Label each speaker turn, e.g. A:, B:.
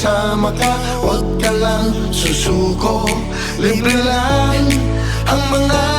A: kasama ka Huwag ka lang susuko. Libre lang ang mga